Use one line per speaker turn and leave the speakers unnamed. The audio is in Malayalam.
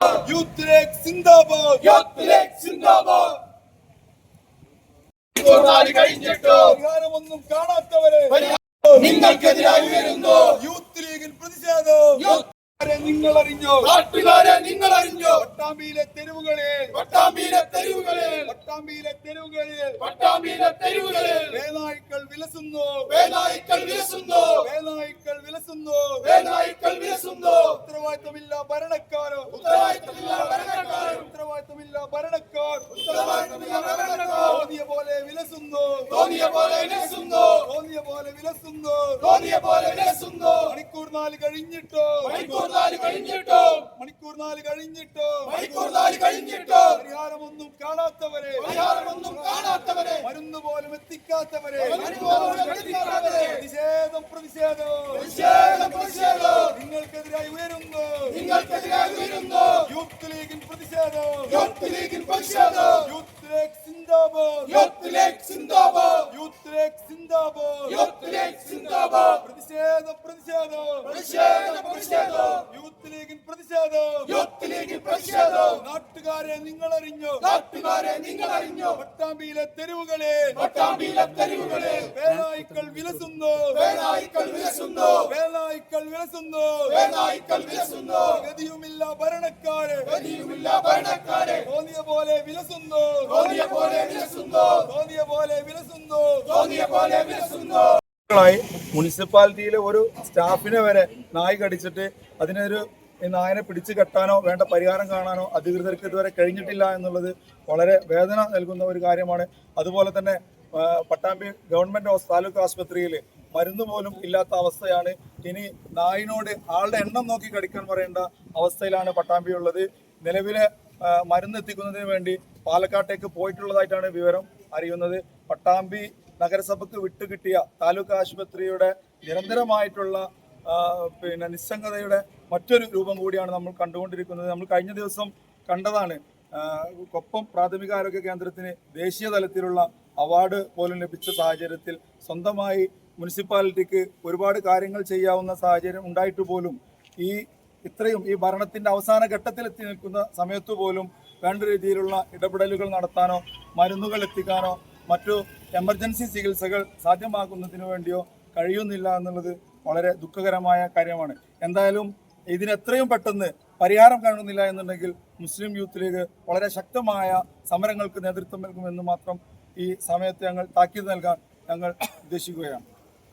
യൂത്ത് ലീഗ് സിന്ദാബാദ്.
യൂത്ത് ലീഗ് സിന്ദാബാദ് കഴിഞ്ഞിട്ടോ
പരിഹാരമൊന്നും കാണാത്തവരെ.
നിങ്ങൾക്കെതിരായി ഉയരുന്നു.
യൂത്ത് ലീഗിൽ പ്രതിഷേധം.
യൂത്ത്
നിങ്ങൾ അറിഞ്ഞോ
നാട്ടുകാരെ നിങ്ങൾ അറിഞ്ഞോ
പട്ടാമ്പിയിലെ തെരുവുകളിൽ.
പട്ടാമ്പിയിലെ തെരുവുകളിൽ.
പട്ടാമ്പിയിലെ തെരുവുകളിൽ.
പട്ടാമ്പിയിലെ തെരുവുകളിൽ.
വേലായിക്കൾ വിലസുന്നു.
വേലായിക്കൾ വിലസുന്നു.
വേലായിക്കൾ വിലസുന്നു.
വേലായിക്കൾ വിലസുന്നു.
ഉത്തരവാദിത്തമില്ല ഭരണക്കാരോ
ഉത്തരവാദിത്തമില്ല ഭരണക്കാർ
ഉത്തരവാദിത്തമില്ല ഭരണക്കാർ
ഉത്തരവാദിത്തമില്ല ഭരണക്കാർ
തോന്നിയ പോലെ വിലസുന്നു.
തോന്നിയ പോലെ വിലസുന്നു
തോന്നിയ പോലെ വിലസുന്നു
തോന്നിയ പോലെ വിലസുന്നു
മണിക്കൂർ നാല് കഴിഞ്ഞിട്ടോ?
മണിക്കൂർ നാല് കഴിഞ്ഞിട്ടോ?
മണിക്കൂർ നാല് കഴിഞ്ഞിട്ടോ?
മണിക്കൂർ നാല് കഴിഞ്ഞിട്ടോ?
പരിഹാരമൊന്നും കാണാത്തവരെ.
പരിഹാരമൊന്നും കാണാത്തവരെ.
മരുന്ന് പോലും എത്തിക്കാത്തവരെ. പ്രതിഷേധം പ്രതിഷേധം.
പ്രതിഷേധം പ്രതിഷേധം.
നിങ്ങൾക്കെതിരായി ഉയരുന്നു.
നിങ്ങൾക്കെതിരായി ഉയരുന്നു.
യൂത്ത് ലീഗിൻ പ്രതിഷേധം.
യൂത്ത്
യൂത്ത് ലീഗ് സിന്ദാബാദ്.
യൂത്ത് ലീഗ് സിന്ദാബാദ്.
യൂത്ത് ലീഗ് സിന്ദാബാദ്. പ്രതിഷേധം പ്രതിഷേധം.
പ്രതിഷേധം പ്രതിഷേധം.
യൂത്ത് ലീഗിൻ പ്രതിഷേധം.
യൂത്ത് ലീഗിൻ പ്രതിഷേധം.
നാട്ടുകാരെ നിങ്ങൾ അറിഞ്ഞോ
നാട്ടുകാരെ നിങ്ങൾ അറിഞ്ഞോ
പട്ടാമ്പിയിലെ തെരുവുകളിൽ
പട്ടാമ്പിയിലെ
വേലായിക്കൾ
వేలాయికల్ വിലസുന്നു.
വേലായിക്കൾ വിലസുന്നു.
വേലായിക്കൾ വിലസുന്നു.
ഗതിയുമില്ല ഭരണക്കാര്.
ഗതിയുമില്ല ഭരണക്കാരെ.
തോന്നിയ പോലെ വിലസുന്നു.
തോന്നിയ പോലെ വിലസുന്നു.
തോന്നിയ പോലെ വിലസുന്നു.
തോന്നിയ പോലെ വിലസുന്നു.
മുനിസിപ്പാലിറ്റിയിലെ ഒരു സ്റ്റാഫിനെ വരെ നായി കടിച്ചിട്ട് അതിനൊരു ഈ നായനെ പിടിച്ചു കെട്ടാനോ വേണ്ട പരിഹാരം കാണാനോ അധികൃതർക്ക് ഇതുവരെ കഴിഞ്ഞിട്ടില്ല എന്നുള്ളത് വളരെ വേദന നൽകുന്ന ഒരു കാര്യമാണ്. അതുപോലെ തന്നെ പട്ടാമ്പി ഗവൺമെന്റ് താലൂക്ക് ആശുപത്രിയിൽ മരുന്ന് പോലും ഇല്ലാത്ത അവസ്ഥയാണ്. ഇനി നായിനോട് ആളുടെ എണ്ണം നോക്കി കടിക്കാൻ പറയേണ്ട അവസ്ഥയിലാണ് പട്ടാമ്പി ഉള്ളത്. നിലവിലെ മരുന്ന് എത്തിക്കുന്നതിന് വേണ്ടി പാലക്കാട്ടേക്ക് പോയിട്ടുള്ളതായിട്ടാണ് വിവരം അറിയുന്നത്. പട്ടാമ്പി നഗരസഭയ്ക്ക് വിട്ടുകിട്ടിയ താലൂക്ക് ആശുപത്രിയുടെ നിരന്തരമായിട്ടുള്ള പിന്നെ നിസ്സംഗതയുടെ മറ്റൊരു രൂപം കൂടിയാണ് നമ്മൾ കണ്ടുകൊണ്ടിരിക്കുന്നത്. നമ്മൾ കഴിഞ്ഞ ദിവസം കണ്ടതാണ് കൊപ്പം പ്രാഥമികാരോഗ്യ കേന്ദ്രത്തിന് ദേശീയ തലത്തിലുള്ള അവാർഡ് പോലും ലഭിച്ച സാഹചര്യത്തിൽ സ്വന്തമായി മുനിസിപ്പാലിറ്റിക്ക് ഒരുപാട് കാര്യങ്ങൾ ചെയ്യാവുന്ന സാഹചര്യം ഉണ്ടായിട്ട് പോലും ഈ ഇത്രയും ഈ ഭരണത്തിന്റെ അവസാന ഘട്ടത്തിൽ എത്തി നിൽക്കുന്ന സമയത്ത് പോലും വേണ്ട രീതിയിലുള്ള ഇടപെടലുകൾ നടത്താനോ മരുന്നുകൾ എത്തിക്കാനോ മറ്റു എമർജൻസി ചികിത്സകൾ സാധ്യമാക്കുന്നതിന് വേണ്ടിയോ കഴിയുന്നില്ല എന്നുള്ളത് വളരെ ദുഃഖകരമായ കാര്യമാണ്. എന്തായാലും ഇതിനെത്രയും പെട്ടെന്ന് പരിഹാരം കാണുന്നില്ല എന്നുണ്ടെങ്കിൽ മുസ്ലിം യൂത്ത് ലീഗ് വളരെ ശക്തമായ സമരങ്ങൾക്ക് നേതൃത്വം നൽകുമെന്ന് മാത്രം ഈ സമയത്ത് ഞങ്ങൾ താക്കീത് നൽകാൻ ഞങ്ങൾ ഉദ്ദേശിക്കുകയാണ്.